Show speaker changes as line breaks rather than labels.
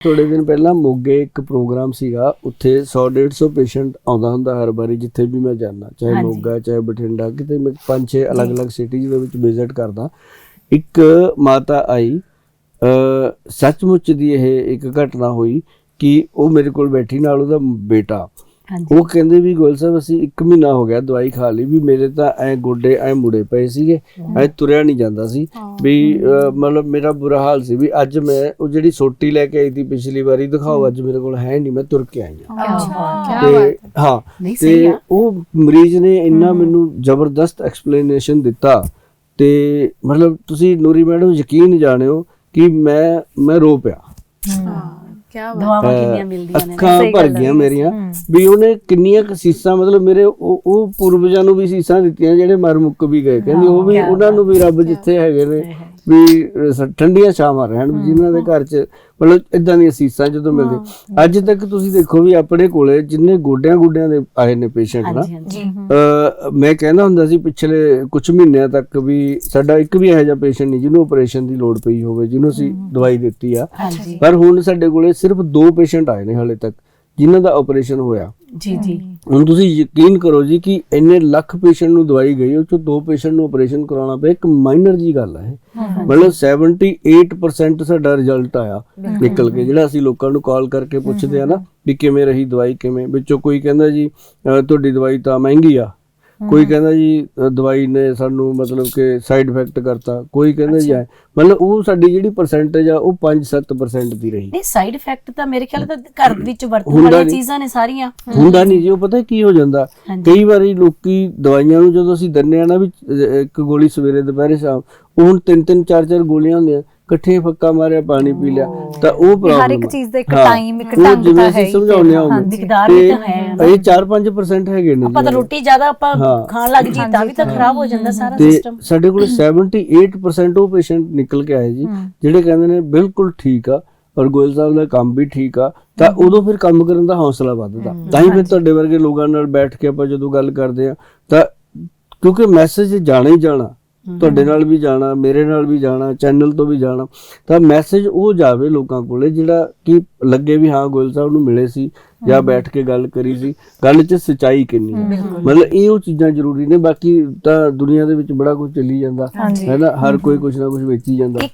ਥੋੜੇ ਦਿਨ ਪਹਿਲਾਂ ਮੋਗੇ ਇੱਕ ਪ੍ਰੋਗਰਾਮ ਸੀਗਾ ਉੱਥੇ 100 150 ਪੇਸ਼ੈਂਟ ਆਉਂਦਾ ਹੁੰਦਾ ਹਰ ਵਾਰੀ ਜਿੱਥੇ ਵੀ ਮੈਂ ਜਾਂਦਾ ਚਾਹੇ। ਮੋਗਾ ਚਾਹੇ ਬਠਿੰਡਾ ਕਿਤੇ ਮੈਂ ਪੰਜ ਛੇ ਅਲੱਗ-ਅਲੱਗ ਸਿਟੀਜ਼ ਦੇ ਵਿੱਚ ਵਿਜ਼ਿਟ ਕਰਦਾ ਇੱਕ ਮਾਤਾ ਆਈ ਸੱਚਮੁੱਚ ਦੀ ਇਹ ਇੱਕ ਘਟਨਾ ਹੋਈ ਕਿ ਉਹ ਮੇਰੇ ਕੋਲ ਬੈਠੀ ਨਾਲ ਉਹਦਾ ਬੇਟਾ ਉਹ ਕਹਿੰਦੇ ਵੀ ਗੋਲ ਸਾਹਿਬ ਅਸੀਂ 1 ਮਹੀਨਾ ਹੋ ਗਿਆ ਦਵਾਈ ਖਾ ਲਈ ਵੀ ਮੇਰੇ ਤਾਂ ਐ ਗੋਡੇ ਐ ਮੁੜੇ ਪਏ ਸੀਗੇ ਐ ਤੁਰਿਆ ਨਹੀਂ ਜਾਂਦਾ ਸੀ। ਵੀ ਮਤਲਬ ਮੇਰਾ ਬੁਰਾ ਹਾਲ ਸੀ ਵੀ ਅੱਜ ਮੈਂ ਉਹ ਜਿਹੜੀ ਸੋਟੀ ਲੈ ਕੇ ਆਈ ਸੀ ਪਿਛਲੀ ਵਾਰੀ ਦਿਖਾਓ ਅੱਜ ਮੇਰੇ ਕੋਲ ਹੈ ਨਹੀਂ ਮੈਂ ਤੁਰ ਕੇ ਆਈ ਹਾਂ।
ਅੱਛਾ
ਤੇ ਹਾਂ। ਤੇ ਉਹ ਮਰੀਜ਼ ਨੇ ਇੰਨਾ ਮੈਨੂੰ ਜ਼ਬਰਦਸਤ ਐਕਸਪਲੇਨੇਸ਼ਨ ਦਿੱਤਾ ਤੇ ਮਤਲਬ ਤੁਸੀਂ ਨੂਰੀ ਮੈਡਮ ਯਕੀਨ ਜਾਣਿਓ ਕਿ ਮੈਂ ਮੈਂ ਰੋ ਪਿਆ।
ਕਿਆ
ਦਵਾਵਾਂ
ਅਹ,
ਕਿੰਨੀਆਂ ਮਿਲਦੀਆਂ ਨੇ
ਅੱਖਾਂ ਭਰ ਗਈਆਂ ਮੇਰੀਆਂ। ਵੀ ਉਹਨੇ ਕਿੰਨੀਆਂ ਕੁ ਸੀਸਾਂ ਮਤਲਬ ਮੇਰੇ ਉਹ ਉਹ ਪੂਰਵਜਾਂ ਨੂੰ ਵੀ ਸੀਸਾਂ ਦਿੱਤੀਆਂ ਜਿਹੜੇ ਮਰ ਮੁੱਕ ਵੀ ਗਏ। ਕਹਿੰਦੇ ਉਹ ਵੀ ਉਹਨਾਂ ਨੂੰ ਵੀ ਰੱਬ ਜਿੱਥੇ ਹੈਗੇ ਨੇ। ਵੀ ਠੰਡੀਆਂ ਛਾਵਾਂ ਰਹਿਣ ਵੀ ਜਿਨ੍ਹਾਂ ਦੇ ਘਰ 'ਚ ਮਤਲਬ ਇਦਾਂ ਦੀਆਂ ਸੀਸਾਂ ਜਦੋਂ ਮਿਲਦੇ ਅੱਜ ਤੱਕ ਤੁਸੀਂ ਦੇਖੋ ਵੀ ਆਪਣੇ ਕੋਲੇ ਜਿੰਨੇ ਗੋਡਿਆਂ ਗੋਡਿਆਂ ਦੇ ਆਏ ਨੇ ਪੇਸ਼ੈਂਟ ਨਾ ਮੈਂ ਕਹਿੰਦਾ ਹੁੰਦਾ ਸੀ ਪਿਛਲੇ ਕੁਝ ਮਹੀਨਿਆਂ ਤੱਕ ਵੀ ਸਾਡਾ ਇੱਕ ਵੀ ਇਹੋ ਜਿਹਾ ਪੇਸ਼ੈਂਟ ਨਹੀਂ ਜਿਹਨੂੰ ਆਪਰੇਸ਼ਨ ਦੀ ਲੋੜ ਪਈ ਹੋਵੇ ਜਿਹਨੂੰ ਅਸੀਂ ਦਵਾਈ ਦਿੱਤੀ ਆ। ਪਰ ਹੁਣ ਸਾਡੇ ਕੋਲੇ ਸਿਰਫ ਦੋ ਪੇਸ਼ੈਂਟ ਆਏ ਨੇ ਹਾਲੇ ਤੱਕ ਜਿਨ੍ਹਾਂ ਦਾ ਆਪਰੇਸ਼ਨ ਹੋਇਆ।
ਜੀ ਜੀ।
ਹੁਣ ਤੁਸੀਂ ਯਕੀਨ ਕਰੋ ਜੀ ਕਿ ਇੰਨੇ ਲੱਖ ਪੇਸ਼ੈਂਟ ਨੂੰ ਦਵਾਈ ਗਈ ਉਹ ਚੋਂ ਦੋ ਪੇਸ਼ੈਂਟ ਨੂੰ ਆਪਰੇਸ਼ਨ ਕਰਾਉਣਾ ਪਿਆ ਇੱਕ ਮਾਈਨਰ ਜੀ ਗੱਲ ਹੈ। ਮਤਲਬ 78% ਸਾਡਾ ਰਿਜ਼ਲਟ ਆਇਆ ਨਿਕਲ ਕੇ ਜਿਹੜਾ ਅਸੀਂ ਲੋਕਾਂ ਨੂੰ ਕਾਲ ਕਰਕੇ ਪੁੱਛਦੇ ਆ ਨਾ ਵੀ ਕਿਵੇਂ ਰਹੀ ਦਵਾਈ ਕਿਵੇਂ ਵਿੱਚੋਂ ਕੋਈ ਕਹਿੰਦਾ ਜੀ ਤੁਹਾਡੀ ਦਵਾਈ ਤਾਂ ਮਹਿੰਗੀ ਆ। ਕੋਈ ਕਹਿੰਦਾ ਜੀ ਦਵਾਈ ਨੇ ਸਾਨੂੰ ਮਤਲਬ ਕਿ ਸਾਈਡ ਇਫੈਕਟ ਕਰਤਾ ਕੋਈ ਕਹਿੰਦਾ ਜੀ। ਮਤਲਬ ਉਹ ਸਾਡੀ ਜਿਹੜੀ ਪਰਸੈਂਟੇਜ ਆ ਉਹ 5-7% ਦੀ ਰਹੀ।
ਨਹੀਂ ਸਾਈਡ ਇਫੈਕਟ ਤਾਂ ਮੇਰੇ ਖਿਆਲ ਤਾਂ ਘਰ ਵਿੱਚ ਵਰਤਣ
ਹੁੰਦਾ
ਵਾਲੀਆਂ
ਨਹੀਂ।
ਚੀਜ਼ਾਂ ਨੇ ਸਾਰੀਆਂ।
ਹੁੰਦਾ ਨਹੀਂ ਜੀ ਉਹ ਪਤਾ ਕੀ ਹੋ ਜਾਂਦਾ। ਕਈ ਵਾਰੀ ਲੋਕੀ ਦਵਾਈਆਂ ਨੂੰ ਜਦੋਂ ਅਸੀਂ ਦਿੰਨੇ ਆ ਨਾ ਵੀ ਇੱਕ ਗੋਲੀ ਸਵੇਰੇ ਦੁਪਹਿਰੇ ਸ਼ਾਮ ਉਹ ਹੁਣ ਤਿੰਨ ਤਿੰਨ ਚਾਰ ਚਾਰ ਗੋਲੀਆਂ ਹੁੰਦੀਆਂ। ਇਕੱਠੇ ਫੱਕਾ ਮਾਰਿਆ ਪਾਣੀ ਪੀ ਲਿਆ ਤਾਂ ਉਹ ਪ੍ਰੋਬਲਮ
ਹਰ ਇੱਕ ਚੀਜ਼ ਦਾ ਇੱਕ time, ਇੱਕ ਢੰਗ
ਜਿਵੇਂ ਅਸੀਂ
ਹੈ ਹੀ
ਸਮਝਾਉਂਦੇ
ਫਿਰ,
ਉਵੇਂ।
ਮਿਕਦਾਰ ਵੀ
ਤੇ
ਹੈ।
ਇਹ 4-5% ਹੈਗੇ ਨੇ
ਆਪਾਂ ਤਾਂ। ਰੋਟੀ ਜ਼ਿਆਦਾ ਆਪਾਂ
ਹਾਂ।
ਖਾਣ ਲੱਗ ਜੀ ਤਾਂ ਵੀ ਤਾਂ ਖਰਾਬ ਹੋ ਜਾਂਦਾ ਸਾਰਾ ਸਿਸਟਮ
ਸਾਡੇ ਕੋਲ 78% ਉਹ ਪੇਸ਼ੈਂਟ ਨਿਕਲ ਕੇ ਆਏ ਜੀ ਜਿਹੜੇ ਕਹਿੰਦੇ ਨੇ ਬਿਲਕੁਲ ਠੀਕ ਆ ਔਰ ਗੋਇਲ ਸਾਹਿਬ ਦਾ ਕੰਮ ਵੀ ਠੀਕ ਆ ਤਾਂ ਉਦੋਂ ਫਿਰ ਕੰਮ ਕਰਨ ਦਾ ਹੌਸਲਾ ਵੱਧਦਾ। ਤਾਂ ਹੀ ਫਿਰ ਤੁਹਾਡੇ ਵਰਗੇ ਲੋਕਾਂ ਨਾਲ ਬੈਠ ਕੇ ਆਪਾਂ ਜਦੋਂ ਗੱਲ ਕਰਦੇ ਆ ਤਾਂ ਕਿਉਂਕਿ ਮੈਸੇਜ ਜਾਣਾ ਹੀ ਜਾਣਾ ਤੁਹਾਡੇ ਨਾਲ ਵੀ ਜਾਣਾ ਮੇਰੇ ਨਾਲ ਵੀ ਜਾਣਾ ਚੈਨਲ ਤੋਂ ਵੀ ਜਾਣਾ। ਤਾਂ ਮੈਸੇਜ ਉਹ ਜਾਵੇ ਲੋਕਾਂ ਕੋਲੇ ਜਿਹੜਾ ਕਿ ਲੱਗੇ ਵੀ ਹਾਂ ਗੋਇਲ ਸਾਹਿਬ ਨੂੰ ਮਿਲੇ ਸੀ ਜਾਂ ਬੈਠ ਕੇ ਗੱਲ ਕਰੀ ਸੀ। ਗੱਲ 'ਚ ਸਚਾਈ ਕਿੰਨੀ ਹੈ ਮਤਲਬ ਇਹ ਉਹ ਚੀਜ਼ਾਂ ਜ਼ਰੂਰੀ ਨੇ ਬਾਕੀ ਤਾਂ ਦੁਨੀਆ ਦੇ ਵਿੱਚ ਬੜਾ ਕੁਝ ਚੱਲੀ ਜਾਂਦਾ। ਹੈ ਨਾ? ਹਰ ਕੋਈ ਕੁਝ ਨਾ ਕੁਝ ਵੇਚੀ ਜਾਂਦਾ।
ਇੱਕ